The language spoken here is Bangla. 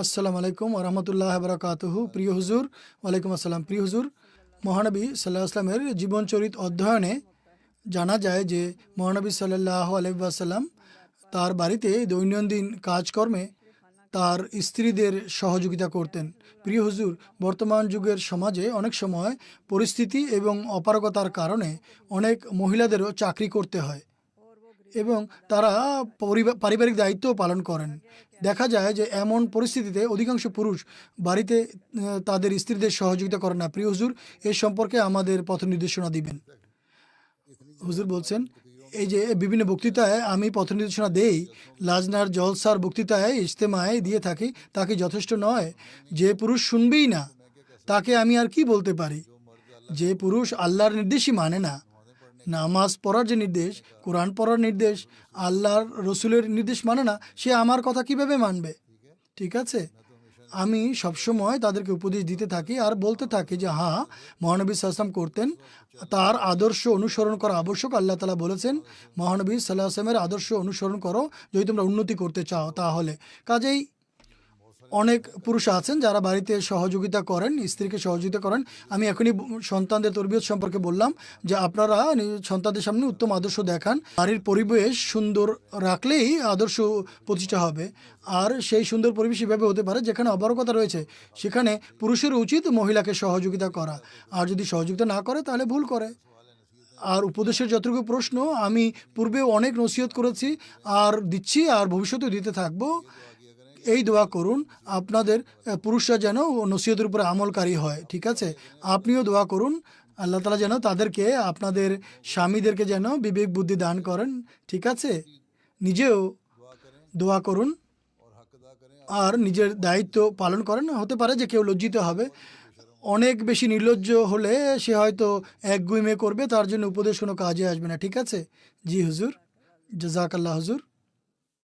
আসসালামু আলাইকুম। রহমতুল্লাহ বরকাতহু। প্রিয় হুজুর, ওয়ালাইকুম আসসালাম। প্রিয় হুজুর, মহানবী সাল্লাহ আসলামের জীবনচরিত অধ্যয়নে জানা যায় যে মহানবী সাল্লাহ আলহাম তার বাড়িতে দৈনন্দিন কাজকর্মে তার স্ত্রীদের সহযোগিতা করতেন। প্রিয় হুজুর, বর্তমান যুগের সমাজে অনেক সময় পরিস্থিতি এবং অপারগতার কারণে অনেক মহিলাদেরও চাকরি করতে হয়। এবং তারা পারিবারিক দায়িত্ব পালন করেন। দেখা যায় যে এমন পরিস্থিতিতে অধিকাংশ পুরুষ বাড়িতে তাদের স্ত্রীদের সহযোগিতা করেন না। প্রিয় হুজুর, এ সম্পর্কে আমাদের পথ নির্দেশনা দিবেন। হুজুর বলছেন, এই যে বিভিন্ন বক্তৃতায় আমি পথ নির্দেশনা দেই, লাজনার জলসার বক্তৃতায় ইজতেমায় দিয়ে থাকি তাকে যথেষ্ট নয়? যে পুরুষ শুনবেই না, তাকে আমি আর কি বলতে পারি? যে পুরুষ আল্লাহর নির্দেশই মানে না নামাজ পড়ার যে নির্দেশ, কোরআন পড়ার নির্দেশ, আল্লাহর রসুলের নির্দেশ মানে না, সে আমার কথা কীভাবে মানবে? ঠিক আছে? আমি সবসময় তাদেরকে উপদেশ দিতে থাকি আর বলতে থাকি যে হ্যাঁ মহানবী সাল্লাম করতেন। তার আদর্শ অনুসরণ করা আবশ্যক। আল্লাহ তালা বলেছেন, মহানবী সাল্লাহ আসলামের আদর্শ অনুসরণ করো। যদি তোমরা উন্নতি করতে চাও তাহলে। কাজেই অনেক পুরুষ আছেন যারা বাড়িতে সহযোগিতা করেন, স্ত্রীকে সহযোগিতা করেন। আমি এখনই সন্তানদের তরবিয়ত সম্পর্কে বললাম যে আপনারা সন্তানদের সামনে উত্তম আদর্শ দেখান। বাড়ির পরিবেশ সুন্দর রাখলেই আদর্শ প্রতিষ্ঠা হবে। আর সেই সুন্দর পরিবেশ এভাবে হতে পারে যেখানে অবরকতা রয়েছে, সেখানে পুরুষের উচিত মহিলাকে সহযোগিতা করা। আর যদি সহযোগিতা না করে, তাহলে ভুল করে। আর উপদেশের যতটুকু প্রশ্ন, আমি পূর্বে অনেক নসিহত করেছি, আর দিচ্ছি, আর ভবিষ্যতেও দিতে থাকব। এই দোয়া করুন, আপনাদের পুরুষরা যেন নসিহতের উপরে আমলকারী হয়, ঠিক আছে? আপনিও দোয়া করুন, আল্লাহ তালা যেন তাদেরকে, আপনাদের স্বামীদেরকে যেন বিবেক বুদ্ধি দান করেন, ঠিক আছে? নিজেও দোয়া করুন, আর নিজের দায়িত্ব পালন করেন। হতে পারে যে কেউ লজ্জিত হবে। অনেক বেশি নির্লজ্জ হলে সে হয়তো এক গুইমে করবে, তার জন্য উপদেশ কোনো কাজে আসবে না, ঠিক আছে? জি হুজুর জাজাকাল্লাহ হুজুর।